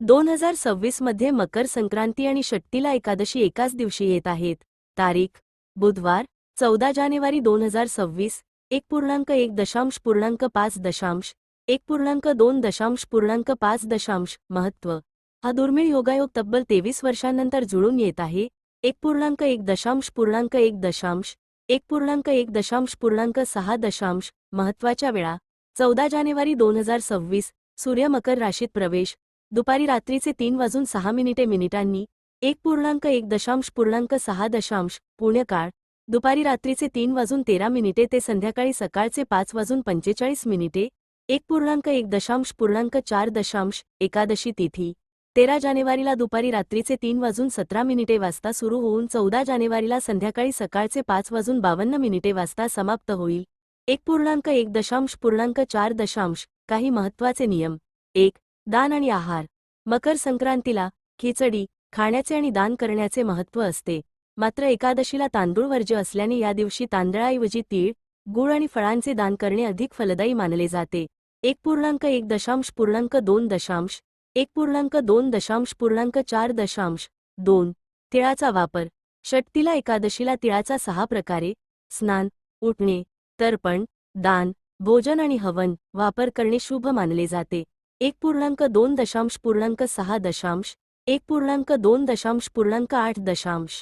दोन हजार सव्वीसमध्ये मकर संक्रांती आणि षट्टीला एकादशी एकाच दिवशी येत आहेत. तारीख बुधवार चौदा जानेवारी दोन हजार सव्वीस एक पूर्णांक एक दशांश पूर्णांक पाच दशांश एक पूर्णांक दोन दशांश पूर्णांक पाच दशांश महत्त्व हा दुर्मिळ योगायोग तब्बल तेवीस वर्षांनंतर जुळून येत आहे. एक पूर्णांक एक दशांश पूर्णांक एक दशांश एक पूर्णांक एक दशांश पूर्णांक सहा दशांश महत्त्वाच्या वेळा चौदा जानेवारी दोन हजार सव्वीस सूर्य मकर राशीत प्रवेश दुपारी रात्रीचे तीन वाजून सहा मिनिटे मिनिटांनी एक पूर्णांक एक दशांश पूर्णांक सहा दशांश पुण्यकाळ दुपारी रात्रीचे तीन वाजून तेरा मिनिटे ते संध्याकाळी सकाळचे पाच वाजून पंचेचाळीस मिनिटे एक पूर्णांक एक दशांश पूर्णांक चार दशांश एकादशी तिथी तेरा जानेवारीला दुपारी रात्रीचे तीन वाजून सतरा मिनिटे वाजता सुरू होऊन चौदा जानेवारीला संध्याकाळी सकाळचे पाच वाजून बावन्न मिनिटे वाजता समाप्त होईल. एक पूर्णांक एक दशांश पूर्णांक चार दशांश काही महत्त्वाचे नियम. एक दान आणि आहार. मकर संक्रांतीला खिचडी खाण्याचे आणि दान करण्याचे महत्त्व असते. मात्र एकादशीला तांदूळ वर्ज्य असल्याने या दिवशी तांदळाऐवजी तीळ गुळ आणि फळांचे दान करणे अधिक फलदायी मानले जाते. एक पूर्णांक एक दशांश पूर्णांक दोन दशांश एक पूर्णांक दोन दशांश पूर्णांक चार दशांश दोन तिळाचा वापर. षटतीला एकादशीला तिळाचा सहा प्रकारे स्नान उठणे तर्पण दान भोजन आणि हवन वापर करणे शुभ मानले जाते. एक पूर्णांक दोन दशांश पूर्णांक सहा दशांश एक पूर्णांक दोन दशांश पूर्णांक आठ दशांश.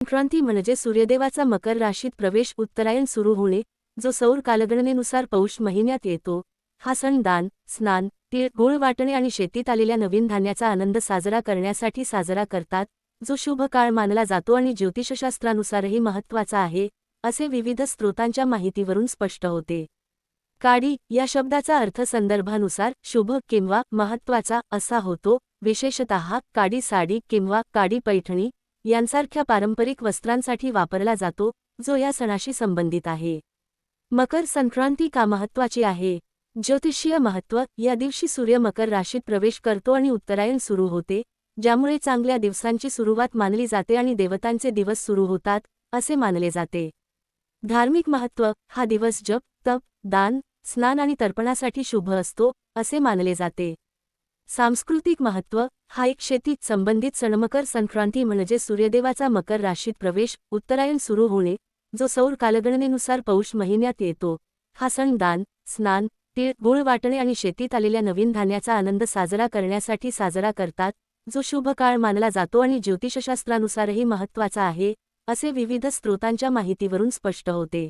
संक्रांती म्हणजे सूर्यदेवाचा मकर राशीत प्रवेश उत्तरायण सुरू होणे जो सौर कालगणनेनुसार पौष महिन्यात येतो. हा सण दान स्नान तीळ गोळ वाटणे आणि शेतीत आलेल्या नवीन धान्याचा आनंद साजरा करण्यासाठी साजरा करतात जो शुभ काळ मानला जातो आणि ज्योतिषशास्त्रानुसारही महत्त्वाचा आहे असे विविध स्रोतांच्या माहितीवरून स्पष्ट होते. काडी या शब्दाचा अर्थ संदर्भानुसार शुभ किंवा महत्त्वाचा असा होतो. विशेषतः काडी साडी किंवा काडी पैठणी यांसारख्या पारंपरिक वस्त्रांसाठी वापरला जातो जो या सणाशी संबंधित आहे. मकर संक्रांती का महत्त्वाची आहे? ज्योतिषीय महत्त्व या दिवशी सूर्य मकर राशीत प्रवेश करतो आणि उत्तरायण सुरू होते ज्यामुळे चांगल्या दिवसांची सुरुवात मानली जाते आणि देवतांचे दिवस सुरू होतात असे मानले जाते. धार्मिक महत्त्व हा दिवस जप तप दान स्नान आणि तर्पणासाठी शुभ असतो असे मानले जाते. सांस्कृतिक महत्त्व हा एक शेतीत संबंधित सण मकर संक्रांती म्हणजे सूर्यदेवाचा मकर राशीत प्रवेश उत्तरायण सुरू होणे जो सौर कालगणनेनुसार पौष महिन्यात येतो. हा सण दान स्नान तीळ गुळ वाटणे आणि शेतीत आलेल्या नवीन धान्याचा आनंद साजरा करण्यासाठी साजरा करतात जो शुभ काळ मानला जातो आणि ज्योतिषशास्त्रानुसारही महत्त्वाचा आहे असे विविध स्रोतांच्या माहितीवरून स्पष्ट होते.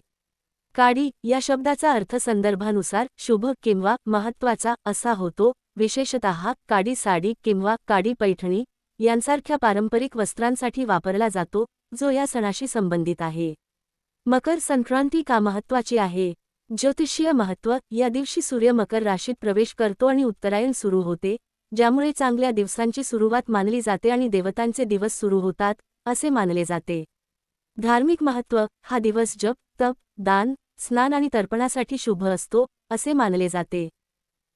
काडी या शब्दाचा अर्थ संदर्भानुसार शुभ किंवा महत्त्वाचा असा होतो. विशेषतः काडी साडी किंवा काडी पैठणी यांसारख्या पारंपरिक वस्त्रांसाठी वापरला जातो जो या सणाशी संबंधित आहे. मकर संक्रांती का महत्त्वाची आहे? ज्योतिषीय महत्त्व या दिवशी सूर्य मकर राशीत प्रवेश करतो आणि उत्तरायण सुरू होते ज्यामुळे चांगल्या दिवसांची सुरुवात मानली जाते आणि देवतांचे दिवस सुरू होतात असे मानले जाते. धार्मिक महत्त्व हा दिवस जप तप दान स्नान आणि तर्पणासाठी शुभ असतो असे मानले जाते.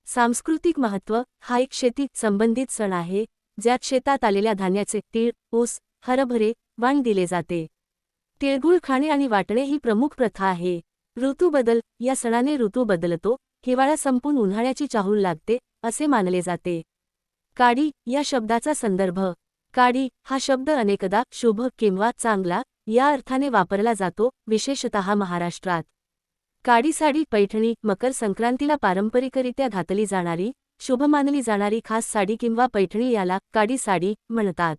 सांस्कृतिक महत्त्व हा एक शेती संबंधित सण आहे ज्यात शेतात आलेल्या धान्याचे तीळ ऊस हरभरे वाण दिले जाते. तिळगुळ खाणे आणि वाटणे ही प्रमुख प्रथा आहे. ऋतू बदल या सणाने ऋतू बदलतो हिवाळा संपून उन्हाळ्याची चाहूल लागते असे मानले जाते. काडी या शब्दाचा संदर्भ. काडी हा शब्द अनेकदा शुभ किंवा चांगला या अर्थाने वापरला जातो विशेषतः महाराष्ट्रात. काडी साडी पैठणी मकर संक्रांतीला पारंपरिकरित्या घातली जाणारी शुभ मानली जाणारी खास साडी किंवा पैठणी याला काडी साडी म्हणतात.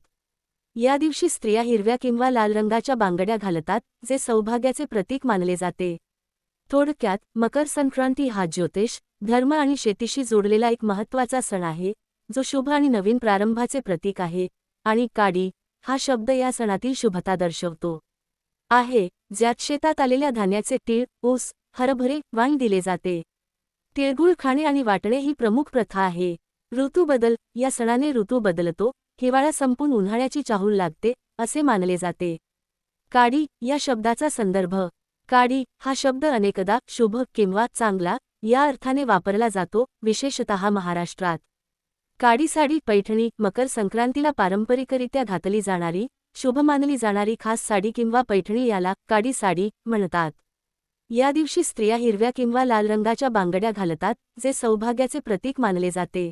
या दिवशी स्त्रिया हिरव्या किंवा लाल रंगाच्या बांगड्या घालतात जे सौभाग्याचे प्रतीक मानले जाते. थोडक्यात मकर संक्रांती हा ज्योतिष धर्म आणि शेतीशी जोडलेला एक महत्त्वाचा सण आहे जो शुभ आणि नवीन प्रारंभाचे प्रतीक आहे आणि काडी हा शब्द या सणातील शुभता दर्शवतो. आहे ज्यात शेतात आलेल्या धान्याचे तीळ ऊस हरभरे वाईन दिले जाते. तिळगुळ खाणे आणि वाटणे ही प्रमुख प्रथा आहे. ऋतू बदल या सणाने ऋतू बदलतो हिवाळा संपून उन्हाळ्याची चाहूल लागते असे मानले जाते. काडी या शब्दाचा संदर्भ. काडी हा शब्द अनेकदा शुभ किंवा चांगला या अर्थाने वापरला जातो विशेषतः महाराष्ट्रात. काडी साडी पैठणी मकर संक्रांतीला पारंपरिकरित्या घातली जाणारी शुभ मानली जाणारी खास साडी किंवा पैठणी याला काडी साडी म्हणतात. या दिवशी स्त्रिया हिरव्या किंवा लाल रंगाच्या बांगड्या घालतात जे सौभाग्याचे प्रतीक मानले जाते.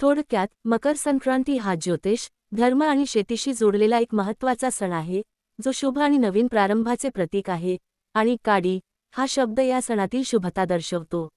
थोडक्यात मकर संक्रांती हा ज्योतिष धर्म आणि शेतीशी जोडलेला एक महत्त्वाचा सण आहे जो शुभ आणि नवीन प्रारंभाचे प्रतीक आहे आणि काडी हा शब्द या सणातील शुभता दर्शवतो.